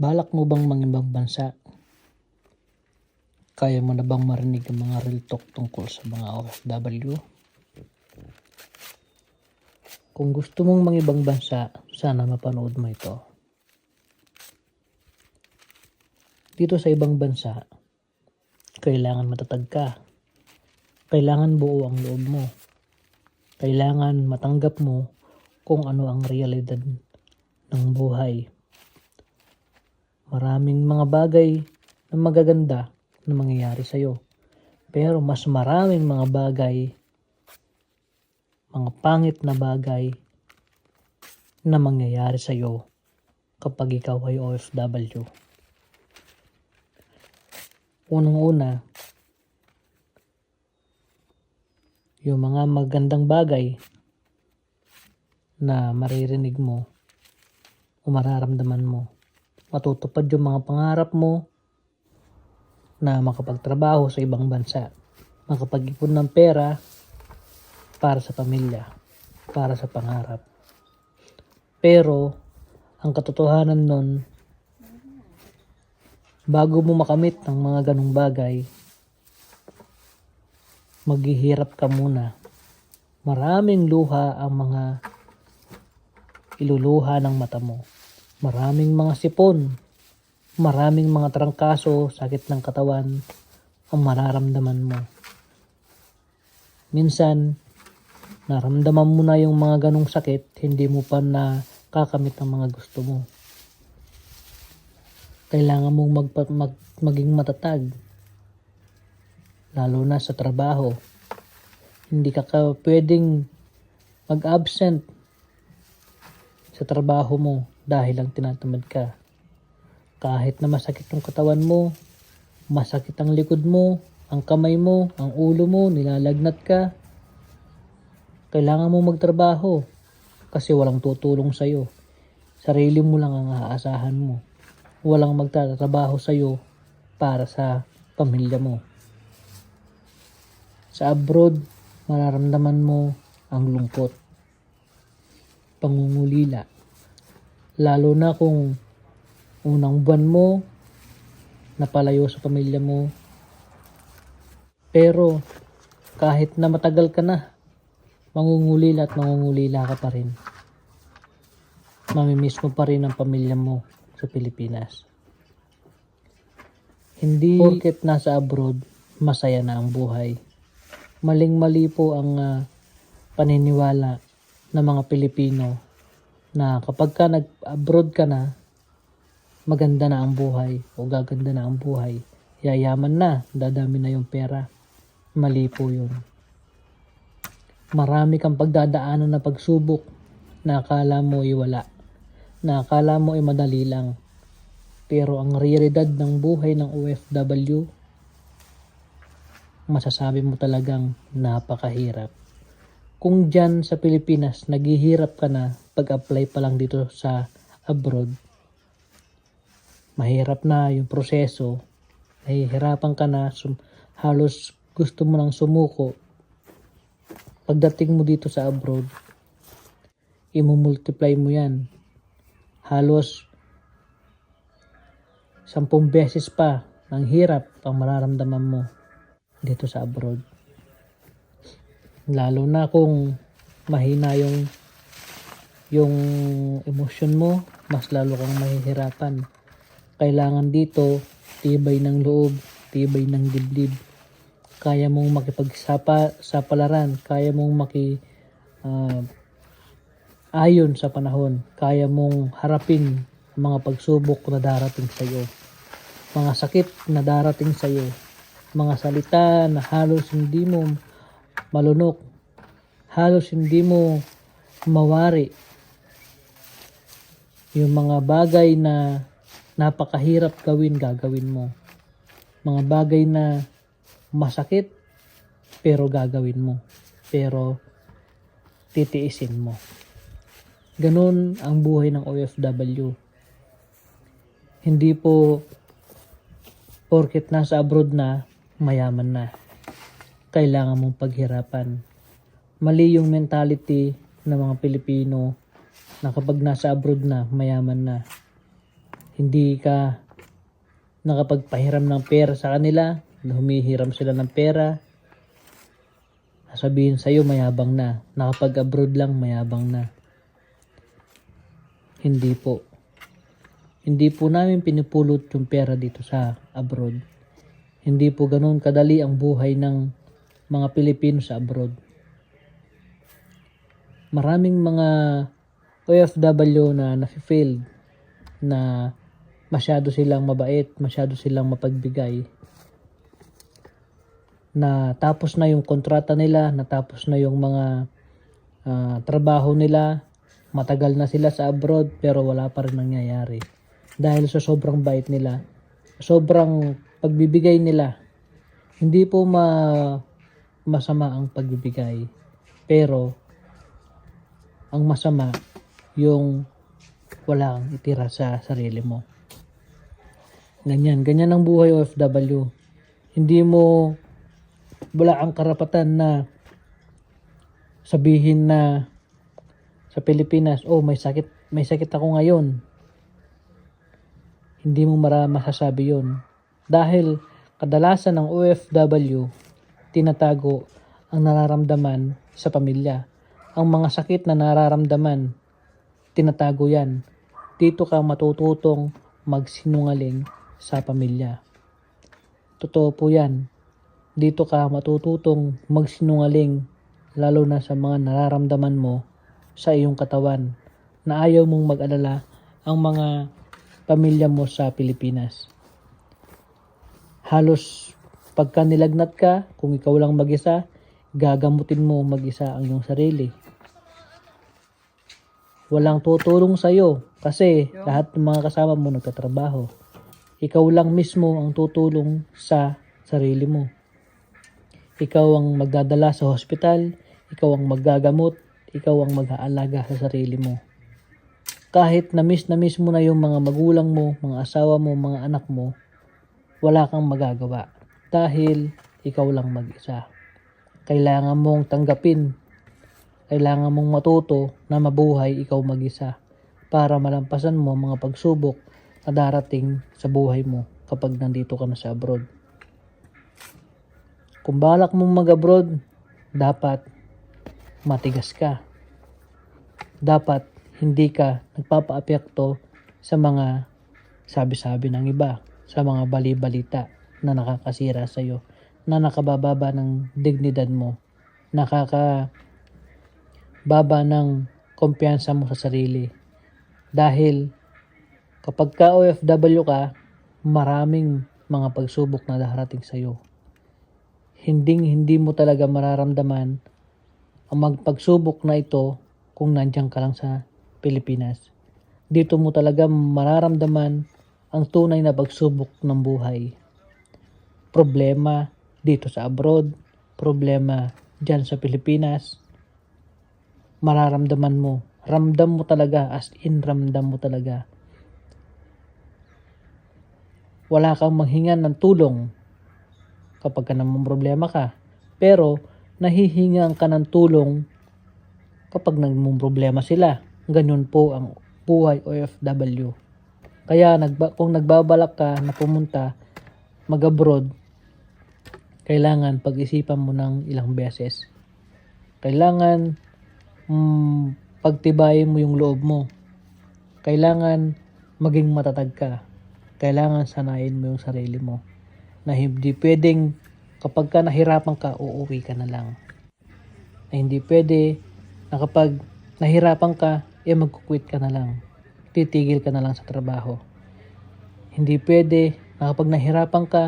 Balak mo bang mangibang bansa? Kaya mo na bang marinig ang mga real talk tungkol sa mga OFW? Kung gusto mong mangibang bansa, sana mapanood mo ito. Dito sa ibang bansa, kailangan matatag ka. Kailangan buo ang loob mo. Kailangan matanggap mo kung ano ang realidad ng buhay. Maraming mga bagay na magaganda na mangyayari sa'yo. Pero mas maraming mga bagay, mga pangit na bagay na mangyayari sa'yo kapag ikaw ay OFW. Unang-una, yung mga magandang bagay na maririnig mo o mararamdaman mo. Matutupad yung mga pangarap mo na makapagtrabaho sa ibang bansa. Makapag-ipon ng pera para sa pamilya, para sa pangarap. Pero, ang katotohanan nun, bago mo makamit ng mga ganong bagay, maghihirap ka muna. Maraming luha ang mga iluluha ng mata mo. Maraming mga sipon, maraming mga trangkaso, sakit ng katawan ang mararamdaman mo. Minsan, naramdaman mo na yung mga ganong sakit, hindi mo pa na kakamit ang mga gusto mo. Kailangan mong magpa, mag, maging matatag, lalo na sa trabaho. Hindi ka, ka pwedeng mag-absent sa trabaho mo dahil lang tinatamad ka. Kahit na masakit yung katawan mo, masakit ang likod mo, ang kamay mo, ang ulo mo, nilalagnat ka, kailangan mo magtrabaho kasi walang tutulong sa'yo. Sarili mo lang ang aasahan mo. Walang magtatrabaho sa'yo para sa pamilya mo. Sa abroad, mararamdaman mo ang lungkot, pangungulila. Lalo na kung unang buwan mo, napalayo sa pamilya mo. Pero kahit na matagal ka na, mangungulila at mangungulila ka pa rin. Mamimiss mo pa rin ang pamilya mo sa Pilipinas. Hindi porket nasa abroad, masaya na ang buhay. Maling-mali po ang ah, paniniwala ng mga Pilipino na kapag ka nag-abroad ka na, maganda na ang buhay o gaganda na ang buhay. Yayaman na, dadami na yung pera. Mali po yun. Marami kang pagdadaanan na pagsubok na akala mo ay wala. Na akala mo ay madali lang. Pero ang realidad ng buhay ng OFW, masasabi mo talagang napakahirap. Kung dyan sa Pilipinas, naghihirap ka na pag-apply pa lang dito sa abroad, mahirap na yung proseso, nahihirapan ka na, sum- halos gusto mo nang sumuko. Pagdating mo dito sa abroad, imumultiply mo yan. Halos sampung beses pa ng hirap ang mararamdaman mo dito sa abroad. Lalo na kung mahina yung yung emosyon mo, mas lalo kang mahihirapan. Kailangan dito, tibay ng loob, tibay ng dibdib. Kaya mong makipagsapa sa palaran, kaya mong maki ah, ayon sa panahon, kaya mong harapin ang mga pagsubok na darating sa iyo. Mga sakit na darating sa iyo, mga salita na halos hindi mo malunok, halos hindi mo mawari yung mga bagay na napakahirap gawin, gagawin mo. Mga bagay na masakit, pero gagawin mo. Pero titiisin mo. Ganun ang buhay ng OFW. Hindi po porket nasa abroad na, mayaman na. Kailangan mong paghirapan. Mali yung mentality ng mga Pilipino na kapag nasa abroad na, mayaman na. hindi ka nakapagpahiram ng pera sa kanila, humihiram sila ng pera, sabihin sa'yo mayabang na. Nakapag-abroad lang, mayabang na. Hindi po. Hindi po namin pinupulot yung pera dito sa abroad. Hindi po ganun kadali ang buhay ng mga Pilipino sa abroad. Maraming mga OFW na nafe-failed na masyado silang mabait, masyado silang mapagbigay. Na tapos na yung kontrata nila, natapos na yung mga ah, trabaho nila, matagal na sila sa abroad pero wala pa rin nangyayari. Dahil sa sobrang bait nila, sobrang pagbibigay nila. Hindi po ma masama ang pagbibigay. Pero ang masama yung wala kang itira sa sarili mo. Ganyan, ganyan ang buhay OFW. Hindi mo wala kang karapatan na sabihin na sa Pilipinas, oh may sakit, may sakit ako ngayon. Hindi mo mara masasabi yon Dahil kadalasan ng OFW, tinatago ang nararamdaman sa pamilya. Ang mga sakit na nararamdaman, tinatago yan. Dito ka matututong magsinungaling sa pamilya. Totoo po yan. Dito ka matututong magsinungaling lalo na sa mga nararamdaman mo sa iyong katawan na ayaw mong mag-alala ang mga pamilya mo sa Pilipinas. Halos pagka nilagnat ka, kung ikaw lang mag-isa, gagamutin mo mag-isa ang iyong sarili. Walang tutulong sa iyo kasi lahat ng mga kasama mo nagtatrabaho. Ikaw lang mismo ang tutulong sa sarili mo. Ikaw ang magdadala sa hospital, ikaw ang maggagamot, ikaw ang mag-aalaga sa sarili mo. Kahit na-miss na miss mo na yung mga magulang mo, mga asawa mo, mga anak mo, wala kang magagawa dahil ikaw lang mag-isa. Kailangan mong tanggapin, kailangan mong matuto na mabuhay ikaw mag-isa para malampasan mo mga pagsubok na darating sa buhay mo kapag nandito ka na sa abroad. Kung balak mong mag-abroad, dapat matigas ka. Dapat hindi ka nagpapaapekto sa mga sabi-sabi ng iba, sa mga bali-balita na nakakasira sa iyo, na nakabababa ng dignidad mo, nakaka baba ng kumpiyansa mo sa sarili. Dahil kapag ka OFW ka, maraming mga pagsubok na darating sa iyo. Hinding hindi mo talaga mararamdaman ang magpagsubok na ito kung nandiyan ka lang sa Pilipinas. Dito mo talaga mararamdaman ang tunay na pagsubok ng buhay. Problema dito sa abroad, problema dyan sa Pilipinas, mararamdaman mo. Ramdam mo talaga, as in ramdam mo talaga. Wala kang manghingan ng tulong kapag ka naman problema ka. Pero, nahihingan ka ng tulong kapag nagmong problema sila. Ganyan po ang buhay OFW. Kaya nagba, kung nagbabalak ka na pumunta mag-abroad, kailangan pag-isipan mo ng ilang beses. Kailangan mm, pagtibayin mo yung loob mo. Kailangan maging matatag ka. Kailangan sanayin mo yung sarili mo. Na hindi pwedeng kapag ka nahirapan ka, uuwi ka na lang. Na hindi pwede na kapag nahirapan ka, eh magkukwit ka na lang. Titigil ka na lang sa trabaho. Hindi pwede na kapag nahirapan ka,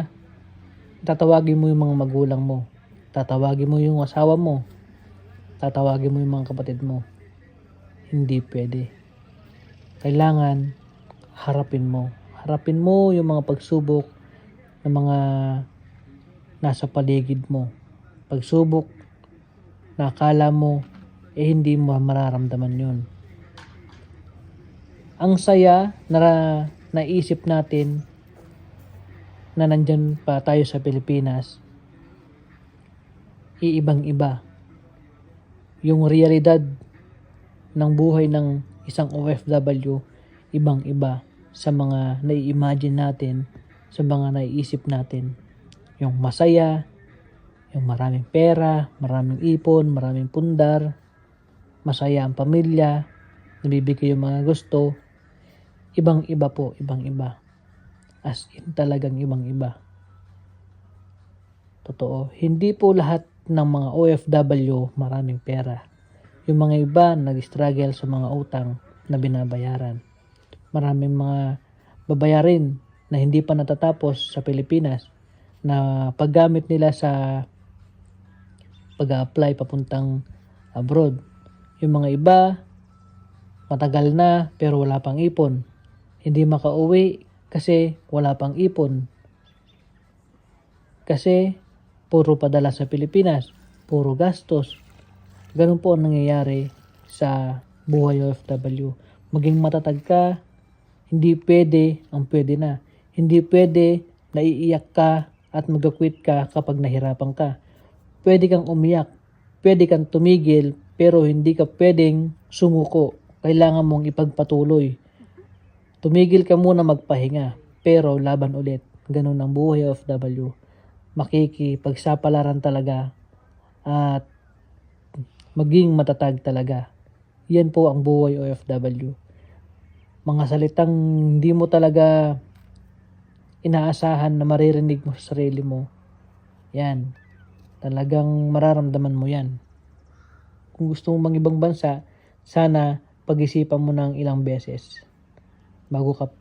tatawagin mo yung mga magulang mo. Tatawagin mo yung asawa mo. Tatawagin mo yung mga kapatid mo. Hindi pwede. Kailangan harapin mo. Harapin mo yung mga pagsubok ng mga nasa paligid mo. Pagsubok na akala mo eh hindi mo mararamdaman yun. Ang saya na naisip natin na nandyan pa tayo sa Pilipinas, iibang iba. Yung realidad ng buhay ng isang OFW, ibang iba. sa mga nai-imagine natin, sa mga naiisip natin. Yung masaya, yung maraming pera, maraming ipon, maraming pundar, masaya ang pamilya, nabibigay yung mga gusto, ibang iba po, ibang iba. As in talagang ibang iba. Totoo. Hindi po lahat ng mga OFW maraming pera. Yung mga iba nag-struggle sa mga utang na binabayaran. Maraming mga babayarin na hindi pa natatapos sa Pilipinas na paggamit nila sa pag-apply papuntang abroad. Yung mga iba, matagal na pero wala pang ipon. Hindi makauwi kasi wala pang ipon. Kasi puro padala sa Pilipinas, puro gastos. Ganun po ang nangyayari sa buhay OFW. Maging matatag ka, hindi pwede ang pwede na. Hindi pwede naiiyak ka at mag-quit ka kapag nahirapan ka. Pwede kang umiyak, pwede kang tumigil, pero hindi ka pwedeng sumuko. Kailangan mong ipagpatuloy. Tumigil ka muna magpahinga, pero laban ulit. Ganun ang buhay OFW. Makikipagsapalaran talaga at maging matatag talaga. Yan po ang buhay OFW. Mga salitang hindi mo talaga inaasahan na maririnig mo sa sarili mo. Yan. Talagang mararamdaman mo yan. Kung gusto mo mang ibang bansa, sana pag-isipan mo ng ilang beses bago ka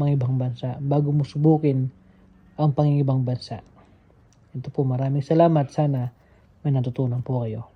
mang ibang bansa, bago mo subukin ang pangingibang bansa. Ito po, maraming salamat. Sana may natutunan po kayo.